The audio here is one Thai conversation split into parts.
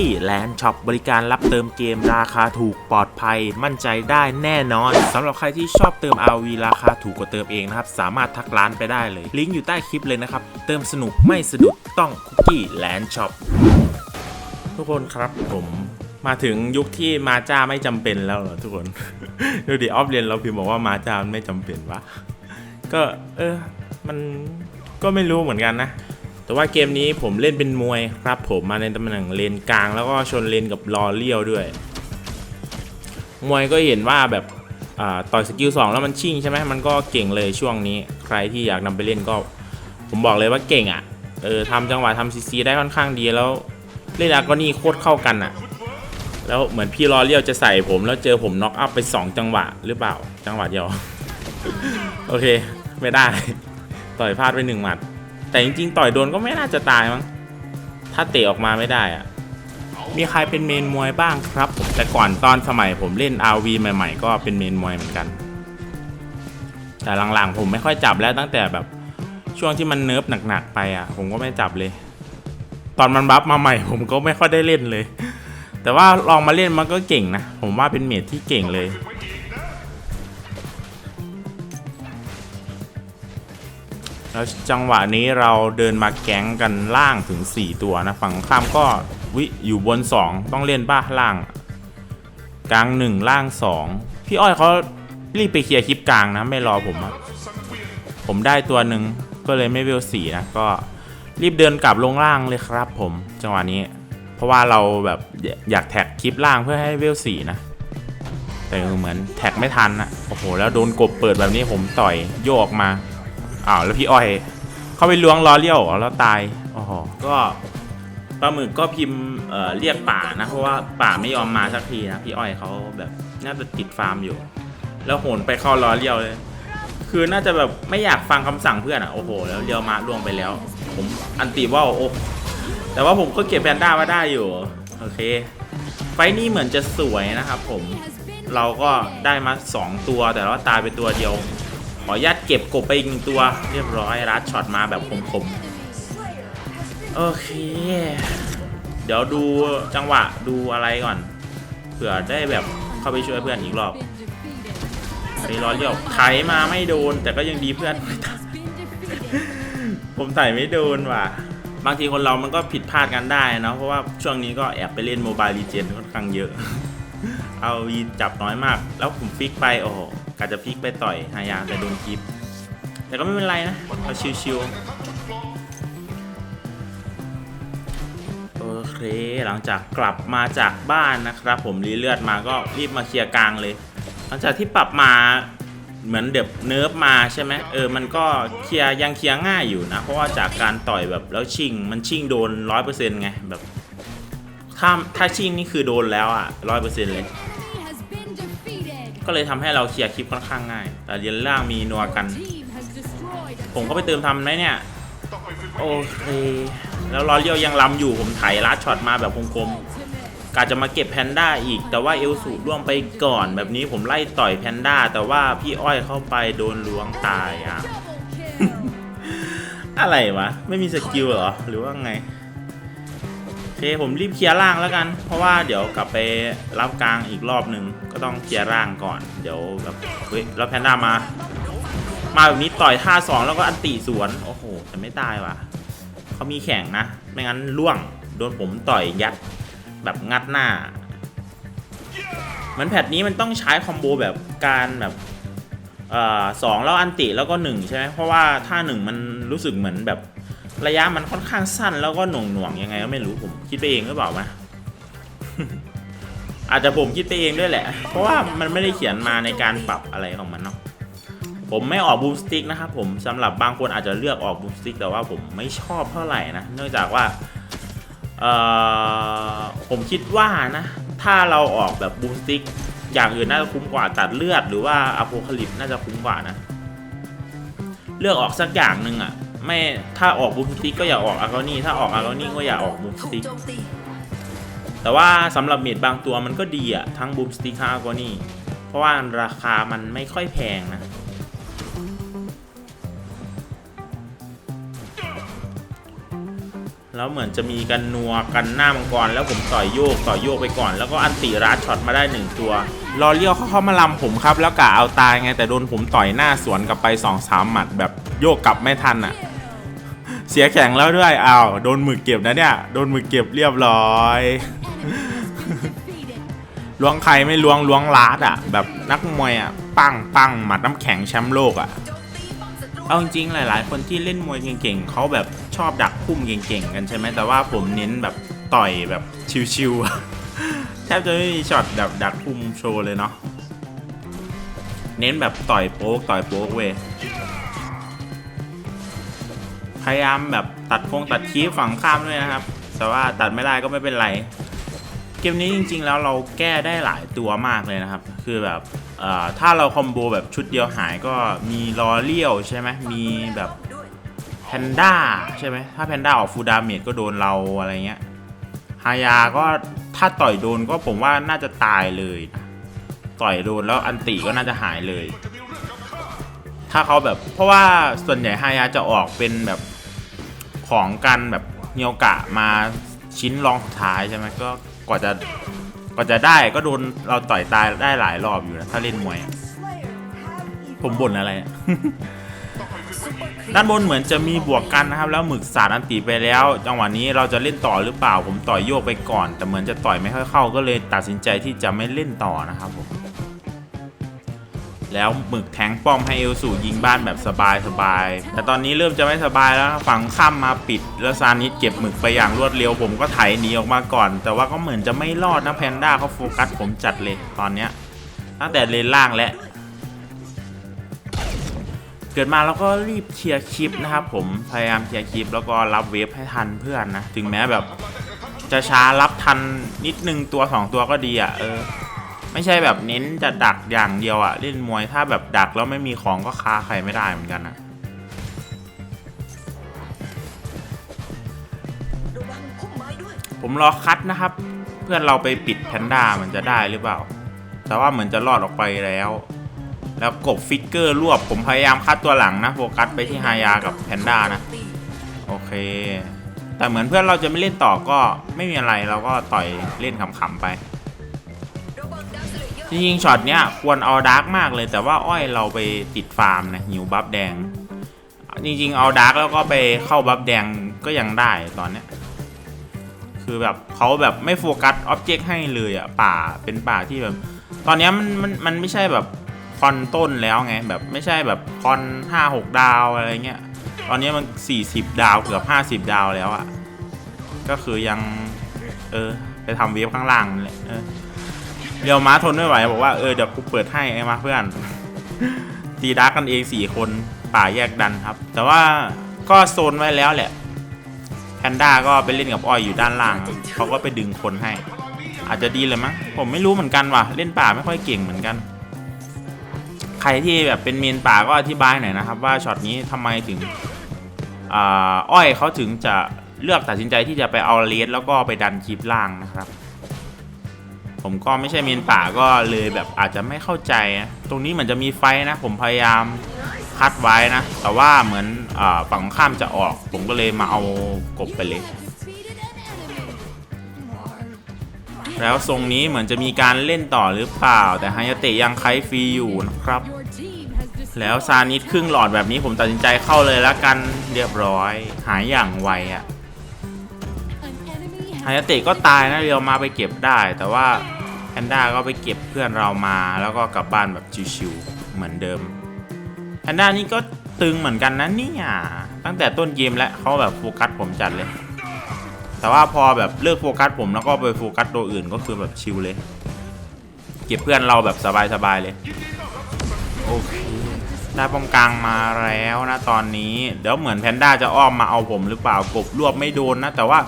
ี้แลนช็อปบริการรับเติมเกมราคาถูกปลอดภัยมั่นใจได้แน่นอนสำหรับใครที่ชอบเติม RV ราคาถูกกว่าเติมเองนะครับ สามารถทักร้านไปได้เลย ลิงก์อยู่ใต้คลิปเลยนะครับ เติมสนุกไม่สะดุดต้องคุกกี้แลนช็อปทุกคนครับผมมาถึงยุคที่มาจ้าไม่จำเป็นแล้วเหรอทุกคน ดูดิออฟเรียนเราพิมพ์บอกว่ามาจ้าไม่จำเป็นวะก็เออมันก็ไม่รู้เหมือนกันนะ แต่ว่าเกมนี้ผมเล่นเป็นมวยครับผมมาในตำแหน่งเลนกลาง แล้วก็ชนเลนกับลอเลี้ยวด้วย มวยก็เห็นว่าแบบต่อยสกิล2แล้วมันชิ่งใช่ไหมมันก็เก่งเลยช่วงนี้ ใครที่อยากนำไปเล่นก็ ผมบอกเลยว่าเก่งอะ่ะเออทำจังหวะทำซีซีได้ค่อนข้างดีแล้วเล่นอากอนี่โคตรเข้ากันอะ่ะ แล้วเหมือนพี่ลอเลี้ยวจะใส่ผมแล้วเจอผมน็อกอัพไป 2 จังหวะหรือเปล่า จังหวะเดียวโอเค ไม่ได้ ต่อยพลาดไปหนึ่งหมัด แต่จริง ๆ ต่อยโดนก็ไม่น่าจะตายมั้ง ถ้าเตะออกมาไม่ได้อะมีใครเป็นเมนมวยบ้างครับผมแต่ก่อนตอนสมัยผมเล่น RV ใหม่ๆ ก็เป็นเมนมวยเหมือนกัน แต่หลังๆ ผมไม่ค่อยจับแล้วตั้งแต่แบบช่วงที่มันเนิร์ฟหนักๆไปอะ ผมก็ไม่จับเลย ตอนมันบัฟมาใหม่ ผมก็ไม่ค่อยได้เล่นเลย แต่ว่าลองมาเล่นมันก็เก่งนะ ผมว่าเป็นเมดที่เก่งเลย แล้วจังหวะนี้เราเดินมาแก๊งกันล่างถึง 4 ตัวนะ ฝั่งข้ามก็วิอยู่บน 2 ต้องเล่นบ้าล่าง กลาง 1 ล่าง 2 พี่อ้อยเขารีบไปเคลียร์คลิปกลางนะ ไม่รอผมอะผมได้ตัวหนึ่งก็เลยไม่เวลสีนะ ก็รีบเดินกลับลงล่างเลยครับผมจังหวะนี้ เพราะว่าเราแบบอยากแท็กคลิปล่างเพื่อให้เวลสีนะ แต่เหมือนแท็กไม่ทันอะโอ้โหแล้วโดนกบเปิดแบบนี้ผมต่อยโยกออกมา อ้าวแล้วพี่อ้อย เข้าไปล้วงล้อเลี้ยวเหรอแล้วตายโอ้โหก็ปลาหมึกก็พิมพ์เอ่อเรียกป่านะ เพราะว่าป่าไม่ยอมมาสักทีนะพี่อ้อยเขาแบบน่าจะติดฟาร์มอยู่ แล้วโหนไปเข้าล้อเลี้ยวเลย คือน่าจะแบบไม่อยากฟังคำสั่งเพื่อนอะโอ้โห แล้วเลี้ยวมาล่วงไปแล้ว ผมอันตีว่าโอ้แต่ว่าผมก็เก็บแพนด้ามาได้อยู่โอเค ไฟนี้เหมือนจะสวยนะครับผมเราก็ได้มา 2 ตัวแต่ว่าตายไปตัวเดียว ขออนุญาตเก็บกบไปอีกหนึ่งตัว เรียบร้อยรัดช็อตมาแบบคมๆโอเค เดี๋ยวดูจังหวะดูอะไรก่อน เผื่อได้แบบเข้าไปช่วยเพื่อนอีกรอบอันนี้ร้อนเลี้ยวไถมาไม่โดน แต่ก็ยังดีเพื่อน ผมไถไม่โดนว่ะ บางทีคนเรามันก็ผิดพลาดกันได้นะเพราะว่าช่วงนี้ก็แอบไปเล่นโมบายลีเจนค่อนข้างเยอะ เอาวีจับน้อยมาก แล้วผมฟิกไปโอ้ กะจะฟิกไปต่อยหายาแต่โดนคลิปแต่ก็ไม่เป็นไรนะเราชิวๆโอเคหลังจากกลับมาจากบ้านนะครับ ผมรีเลือดมาก็รีบมาเคลียร์กลางเลย หลังจากที่ปรับมาเหมือนเด็บเนิร์ฟมาใช่ไหมเออมันก็เคลียร์ยังเคลียร์ง่ายอยู่นะ เพราะว่าจากการต่อยแบบแล้วชิง มันชิงโดนร้อยเปอร์เซ็นต์ไงแบบถ้าถ้าชิงนี่คือโดนแล้วอะร้อยเปอร์เซ็นต์เลย ก็เลยทำให้เราเคลียร์คลิปค่อนข้างง่าย แต่เรียนล่างมีนัวกัน ผมก็ไปเติมทำไหมเนี่ย โอเค แล้วรอเลียวยังลำอยู่ผมไถลัดช็อตมาแบบคมๆกาจะมาเก็บแพนด้าอีก แต่ว่าเอลสูร่วงไปก่อน แบบนี้ผมไล่ต่อยแพนด้า แต่ว่าพี่อ้อยเข้าไปโดนล้วงตายอะ อะไรวะ ไม่มีสกิลเหรอ หรือว่าไง เคผมรีบเคลียร์ล่างแล้วกัน เพราะว่าเดี๋ยวกลับไปรับกลางอีกรอบหนึ่งก็ต้องเคลียร์ล่างก่อน เดี๋ยวแบบเฮ้ยแล้วแพนด้ามา มาแบบนี้ต่อยท่าสองแล้วก็อันติสวนโอ้โหแต่ไม่ตายว่ะเขามีแข่งนะ ไม่งั้นล่วงโดนผมต่อยยัดแบบงัดหน้าเหมือนแพทนี้มันต้องใช้คอมโบแบบการแบบอสองแล้วอันติแล้วก็หนึ่งใช่ไหมเพราะว่าท่าหนึ่งมันรู้สึกเหมือนแบบ ระยะมันค่อนข้างสั้นแล้วก็หน่วงหน่วงๆยังไงก็ไม่รู้ผมคิดไปเองหรือเปล่านะอาจจะผมคิดไปเองด้วยแหละ เพราะว่ามันไม่ได้เขียนมาในการปรับอะไรของมันเนาะผมไม่ออกบูมสติ๊กนะครับผมสำหรับบางคนอาจจะเลือกออกบูมสติ๊กแต่ว่าผมไม่ชอบเท่าไหร่นะเนื่องจากว่าผมคิดว่านะ ถ้าเราออกแบบบูมสติ๊กอย่างอื่นน่าจะคุ้มกว่าตัดเลือดหรือว่าอโพคาลิปน่าจะคุ้มกว่านะ เลือกออกสักอย่างหนึ่งอะ ไม่ถ้าออกบูมสติกก็อย่าออกอากานี่ถ้าออกอากานี่ก็อย่าออกบูมสติกแต่ว่าสำหรับเมดบางตัวมันก็ดีอะทั้งบูมสติกทั้งอากานี่เพราะว่าราคามันไม่ค่อยแพงนะแล้วเหมือนจะมีกันนัวกันหน้ามังกรแล้วผมต่อยโยกต่อยโยกไปก่อน แล้วก็อันติราดช็อตมาได้หนึ่งตัวรอเลี้ยวเขาเข้ามาลำผมครับ แล้วกะเอาตายไงแต่โดนผมต่อยหน้าสวนกลับไป2อสามหมัดแบบโยกกลับไม่ทันอะ เสียแข็งแล้วด้วยอ้าวโดนหมึกเก็บนะเนี่ยโดนหมึกเก็บเรียบร้อยล้วงใครไม่ล้วงล้วงลาดอะ แบบนักมวยอะปังปังหมัดน้ำแข็งแชมป์โลกอะเอาจริงๆหลาย ๆ คนที่เล่นมวยเก่งๆเขาแบบชอบดักพุ่มเก่งๆกันใช่ไหมแต่ว่าผมเน้นแบบต่อยแบบชิวๆแทบจะไม่มีช็อตแบบดักพุ่มโชว์เลยเนาะเน้นแบบต่อยโป๊กต่อยโป๊กเว้ย พยายามแบบตัดโคงตัดคีบฝั่งข้ามด้วยนะครับ แต่ว่าตัดไม่ได้ก็ไม่เป็นไร เกมนี้จริง ๆ แล้วเราแก้ได้หลายตัวมากเลยนะครับ คือแบบถ้าเราคอมโบแบบชุดเดียวหายก็มีลอเลียวใช่ไหมมีแบบแพนด้าใช่ไหมถ้าแพนด้าออกฟูดาเมจก็โดนเราอะไรเงี้ยฮายาก็ถ้าต่อยโดนก็ผมว่าน่าจะตายเลย ต่อยโดนแล้วอันติก็น่าจะหายเลย ถ้าเขาแบบเพราะว่าส่วนใหญ่ฮายาจะออกเป็นแบบ ของกันแบบเฮียวกะมาชิ้นรองสุดท้ายใช่ไหมก็กว่าจะกว่าจะได้ก็โดนเราต่อยตายได้หลายรอบอยู่นะถ้าเล่นมวยอะผมบ่นอะไรอะ ด้านบนเหมือนจะมีบวกกันนะครับ แล้วหมึกสาดอันตีไปแล้ว จังหวะนี้เราจะเล่นต่อหรือเปล่า ผมต่อยโยกไปก่อน แต่เหมือนจะต่อยไม่ค่อยเข้าก็เลยตัดสินใจที่จะไม่เล่นต่อนะครับผม แล้วหมึกแทงป้อมให้เอลสูยิงบ้านแบบสบายสบายๆแต่ตอนนี้เริ่มจะไม่สบายแล้วฝั่งข้ามมาปิด แล้วซานิสเก็บหมึกไปอย่างรวดเร็วผมก็ไถหนีออกมาก่อน แต่ว่าก็เหมือนจะไม่รอดนะแพนด้าเขาโฟกัสผมจัดเลยตอนเนี้ยตั้งแต่เลนล่างและ เกิดมาแล้วก็รีบเคลียร์คลิปนะครับผมพยายามเคลียร์คลิปแล้วก็รับเวฟให้ทันเพื่อนนะ ถึงแม้แบบ จะช้ารับทันนิดนึงตัวสองตัวก็ดีอะเออ ไม่ใช่แบบเน้นจะดักอย่างเดียวอะเล่นมวยถ้าแบบดักแล้วไม่มีของก็ค้าใครไม่ได้เหมือนกันอะผมรอคัดนะครับ เพื่อนเราไปปิดแพนด้ามันจะได้หรือเปล่า แต่ว่าเหมือนจะรอดออกไปแล้ว แล้วกบฟิกเกอร์รวบผมพยายามคัดตัวหลังนะโฟกัสไปที่ฮายากับแพนด้านะ โอเค แต่เหมือนเพื่อนเราจะไม่เล่นต่อก็ไม่มีอะไรเราก็ต่อยเล่นขำๆไป จริงๆช็อตเนี้ยควรเอาดาร์กมากเลย แต่ว่าอ้อยเราไปติดฟาร์มนะหิวบัฟแดง จริงๆเอาดาร์กแล้วก็ไปเข้าบัฟแดงก็ยังได้ตอนเนี้ยคือแบบเขาแบบไม่โฟกัสอ็อบเจกต์ให้เลยอะป่าเป็นป่าที่แบบ ตอนเนี้ยมันมันมันไม่ใช่แบบคอนต้นแล้วไงแบบไม่ใช่แบบคอนห้าหกดาวอะไรเงี้ยตอนนี้มันสี่สิบดาวเกือบห้าสิบดาวแล้วอะก็คือยัง เออ ไปทำเวฟข้างล่างนั่นแหละเออ เรียวม้าทนไม่ไหวบอกว่าเออเดี๋ยวกูเปิดให้ไอ้มาเพื่อนตีดักกันเองสี่คนป่าแยกดันครับ แต่ว่าก็โซนไว้แล้วแหละแพนด้าก็ไปเล่นกับอ้อยอยู่ด้านล่างเขาก็ไปดึงคนให้ อาจจะดีเลยมั้งผมไม่รู้เหมือนกันว่ะเล่นป่าไม่ค่อยเก่งเหมือนกัน ใครที่แบบเป็นเมนป่าก็อธิบายหน่อยนะครับ ว่าช็อตนี้ทำไมถึงอ้อยเขาถึงจะเลือกตัดสินใจที่จะไปเอาเลสแล้วก็ไปดันคลิปล่างนะครับ ผมก็ไม่ใช่เมนป่าก็เลยแบบอาจจะไม่เข้าใจนะตรงนี้เหมือนจะมีไฟนะ ผมพยายามคัดไว้นะ แต่ว่าเหมือนอฝั่งข้ามจะออก ผมก็เลยมาเอากบไปเลย แล้วทรงนี้เหมือนจะมีการเล่นต่อหรือเปล่า แต่ฮายาเตะยังไคฟรีอยู่นะครับ แล้วซานิสครึ่งหลอดแบบนี้ผมตัดสินใจเข้าเลยแล้วกันเรียบร้อย หายอย่างไวอะฮายาเตะก็ตายนะเรียวมาไปเก็บได้แต่ว่า นด้าก็ไปเก็บเพื่อนเรามาแล้วก็กลับบ้านแบบชิวๆเหมือนเดิมแพนด้านี่ก็ตึงเหมือนกันนะเนี่ยตั้งแต่ต้นเกมแล้วเขาแบบโฟกัสผมจัดเลย แต่ว่าพอแบบเลิกโฟกัสผมแล้วก็ไปโฟกัสตัวอื่นก็คือแบบชิลเลย เก็บเพื่อนเราแบบสบายๆเลยโอเคได้ป้องกลางมาแล้วนะตอนนี้เดี๋ยวเหมือนแพนด้าจะอ้อมมาเอาผมหรือเปล่ากบรวบไม่โดนนะแต่ว่า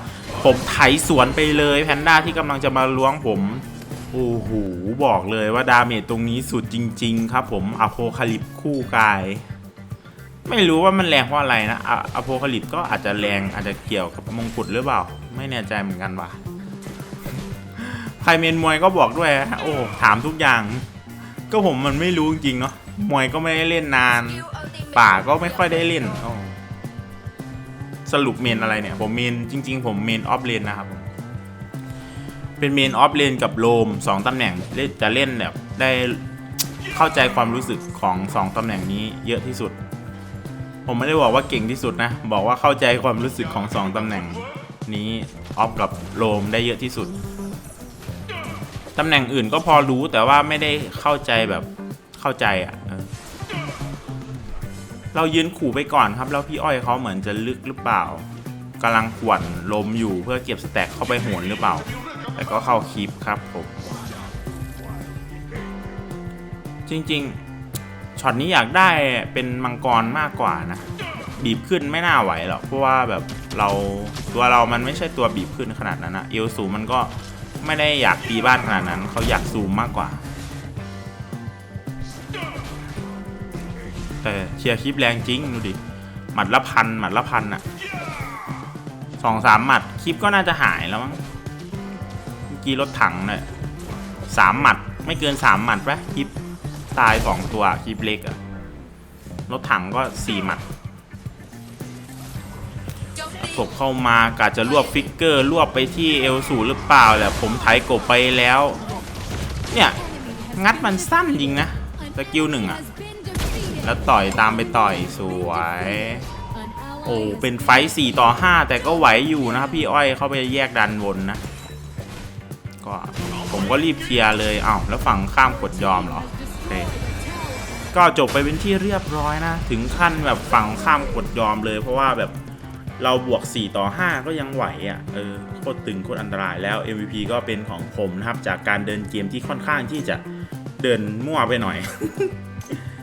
ผมไถสวนไปเลยแพนด้าที่กำลังจะมาล้วงผม โอ้โห บอกเลยว่าดาเมจตรงนี้สุดจริง ๆ ครับผมอโพคาลิปคู่กาย ไม่รู้ว่ามันแรงเพราะอะไรนะอะอโพคาลิปก็อาจจะแรงอาจจะเกี่ยวกับมงกุฎหรือเปล่า ไม่แน่ใจเหมือนกันว่ะใครเมนมวยก็บอกด้วยโอ้ถามทุกอย่าง ก็ผมมันไม่รู้จริงเนาะมวยก็ไม่ได้เล่นนาน ป่าก็ไม่ค่อยได้เล่นสรุปเมนอะไรเนี่ย ผมเมนจริง ๆ ผมเมนออฟเลนนะครับผม เป็นเมนออฟเลนกับโลมสองตำแหน่งจะเล่นแบบได้เข้าใจความรู้สึกของสองตำแหน่งนี้เยอะที่สุด ผมไม่ได้บอกว่าเก่งที่สุดนะ บอกว่าเข้าใจความรู้สึกของสองตำแหน่งนี้ออฟกับโลมได้เยอะที่สุดตำแหน่งอื่นก็พอรู้แต่ว่าไม่ได้เข้าใจแบบเข้าใจอะ่ะเออเรายืนขู่ไปก่อนครับ แล้วพี่อ้อยเขาเหมือนจะลึกหรือเปล่ากำลังขวนลมอยู่เพื่อเก็บสแต็กเข้าไปโหนหรือเปล่า แต่ก็เข้าคลิปครับผม จริงๆช็อตนี้อยากได้เป็นมังกรมากกว่านะบีบขึ้นไม่น่าไหวหรอกเพราะว่าแบบเราตัวเรามันไม่ใช่ตัวบีบขึ้นขนาดนั้นนะเอลสูมันก็ไม่ได้อยากตีบ้านขนาดนั้นเขาอยากซูมมากกว่า แต่เชียร์คลิปแรงจริงดูดิหมัดละพันหมัดละพันอะสองสามหมัดคลิปก็น่าจะหายแล้วมั้ง กี้รถถังเนี่ยสามหมัดไม่เกินสามหมัดปะคลิปตายสองตัวคลิปเล็กอะรถถังก็สี่หมัดประกบเข้ามากาจะรวบฟิกเกอร์ รวบไปที่เอลสูหรือเปล่าแหละผมไถกบไปแล้ว เนี่ย งัดมันสั้นจริงนะสกิลหนึ่งอะแล้วต่อยตามไปต่อยสวย โอ้เป็นไฟต์4ต่อ5แต่ก็ไหวอยู่นะครับพี่อ้อยเข้าไปแยกดันวนนะ ก็ผมก็รีบเคลียร์เลยอ้าวแล้วฝั่งข้ามกดยอมเหรอโอเคก็จบไปเป็นที่เรียบร้อยนะ ถึงขั้นแบบฝั่งข้ามกดยอมเลย เพราะว่าแบบเราบวก 4 ต่อ 5 ก็ยังไหวอะ่ะเออโคตรตึงโคตรอันตรายแล้ว MVP ก็เป็นของผมนะครับ จากการเดินเกมที่ค่อนข้างที่จะเดินมั่วไปหน่อย